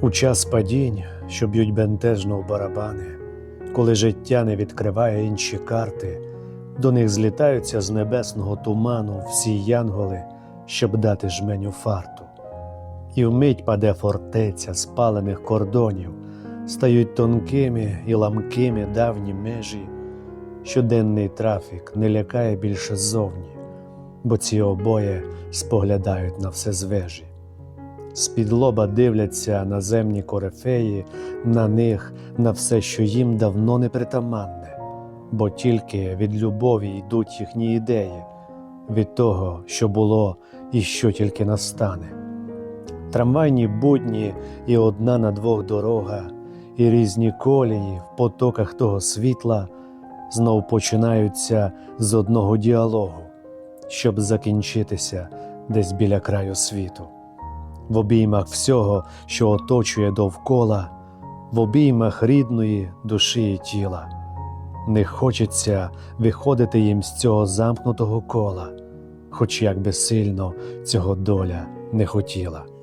У час падінь, що б'ють бентежно в барабани, коли життя не відкриває інші карти, до них злітаються з небесного туману всі янголи, щоб дати жменю фарту. І вмить паде фортеця спалених кордонів, стають тонкими і ламкими давні межі. Щоденний трафік не лякає більше ззовні, бо ці обоє споглядають на все звежі. З-під дивляться наземні корифеї, на них, на все, що їм давно не притаманне, бо тільки від любові йдуть їхні ідеї, від того, що було і що тільки настане. Трамвайні будні і одна на двох дорога, і різні колії в потоках того світла знов починаються з одного діалогу, щоб закінчитися десь біля краю світу в обіймах всього, що оточує довкола, в обіймах рідної душі і тіла. Не хочеться виходити їм з цього замкнутого кола, хоч як би сильно цього доля не хотіла.